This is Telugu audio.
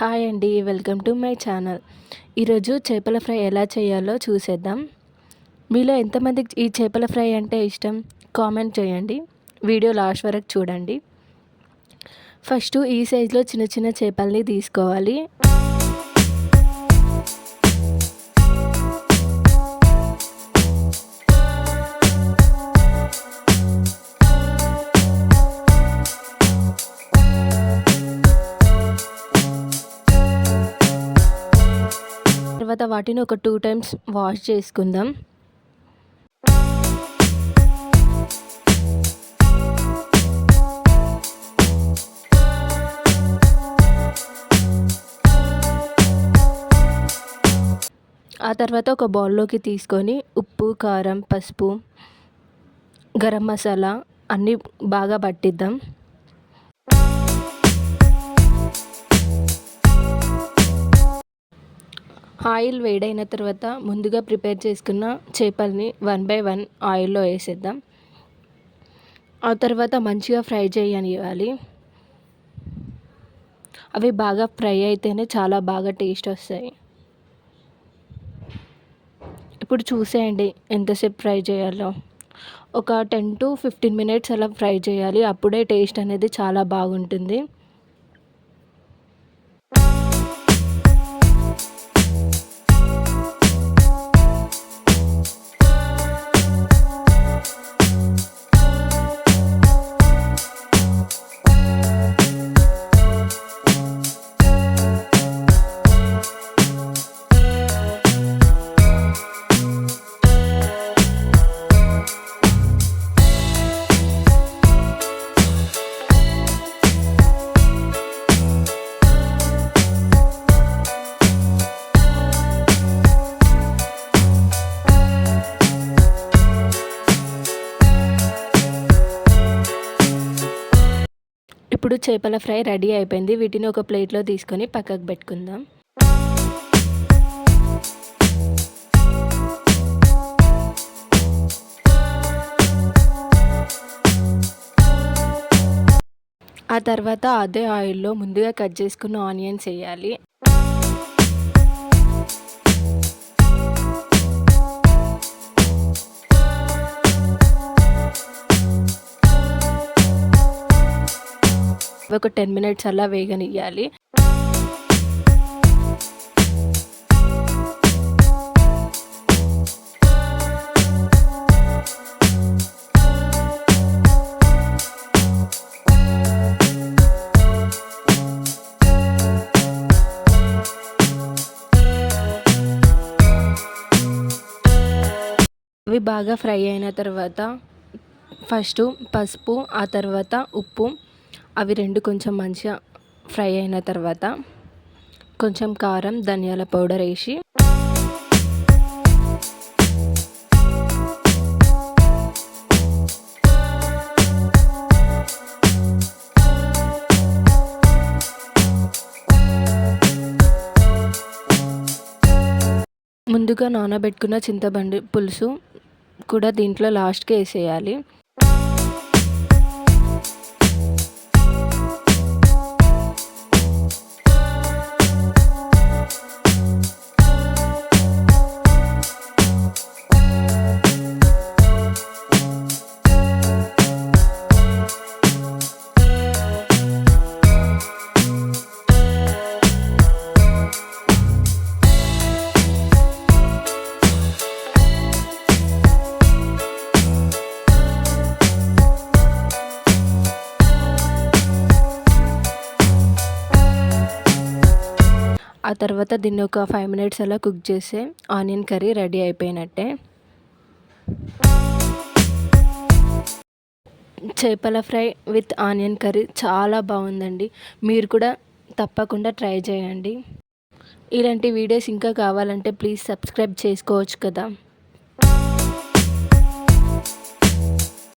హాయ్ అండి వెల్కమ్ టు మై ఛానల్. ఈరోజు చేపల ఫ్రై ఎలా చేయాలో చూసేద్దాం. మీలో ఎంతమందికి ఈ చేపల ఫ్రై అంటే ఇష్టం? కామెంట్ చేయండి. వీడియో లాస్ట్ వరకు చూడండి. ఫస్ట్ ఈ సైజులో చిన్న చిన్న చేపల్ని తీసుకోవాలి. తర్వాత వాటిని ఒక టూ టైమ్స్ వాష్ చేసుకుందాం. ఆ తర్వాత ఒక బౌల్లోకి తీసుకొని ఉప్పు కారం పసుపు గరం మసాలా అన్నీ బాగా పట్టిద్దాం. ఆయిల్ వేడైన తర్వాత ముందుగా ప్రిపేర్ చేసుకున్న చేపల్ని వన్ బై వన్ ఆయిల్లో వేసేద్దాం. ఆ తర్వాత మంచిగా ఫ్రై చేయనివ్వాలి. అవి బాగా ఫ్రై అయితేనే చాలా బాగా టేస్ట్ వస్తాయి. ఇప్పుడు చూసేయండి ఎంతసేపు ఫ్రై చేయాలో. ఒక టెన్ టు ఫిఫ్టీన్ మినిట్స్ అలా ఫ్రై చేయాలి. అప్పుడే టేస్ట్ అనేది చాలా బాగుంటుంది. ఇప్పుడు చేపల ఫ్రై రెడీ అయిపోయింది. వీటిని ఒక ప్లేట్లో తీసుకొని పక్కకు పెట్టుకుందాం. ఆ తర్వాత అదే ఆయిల్లో ముందుగా కట్ చేసుకున్న ఆనియన్స్ వేయాలి. ఒక టెన్ మినిట్స్ అలా వేగనియ్యాలి. అవి బాగా ఫ్రై అయిన తర్వాత ఫస్ట్ పసుపు ఆ తర్వాత ఉప్పు అవి రెండు కొంచెం మంచిగా ఫ్రై అయిన తర్వాత కొంచెం కారం ధనియాల పౌడర్ వేసి ముందుగా నానబెట్టుకున్న చింతబండి పులుసు కూడా దీంట్లో లాస్ట్కి వేసేయాలి. ఆ తర్వాత దీన్ని ఒక ఫైవ్ మినిట్స్ అలా కుక్ చేస్తే ఆనియన్ కర్రీ రెడీ అయిపోయినట్టే. చేపల ఫ్రై విత్ ఆనియన్ కర్రీ చాలా బాగుందండి. మీరు కూడా తప్పకుండా ట్రై చేయండి. ఇలాంటి వీడియోస్ ఇంకా కావాలంటే ప్లీజ్ సబ్స్క్రైబ్ చేసుకోవచ్చు కదా.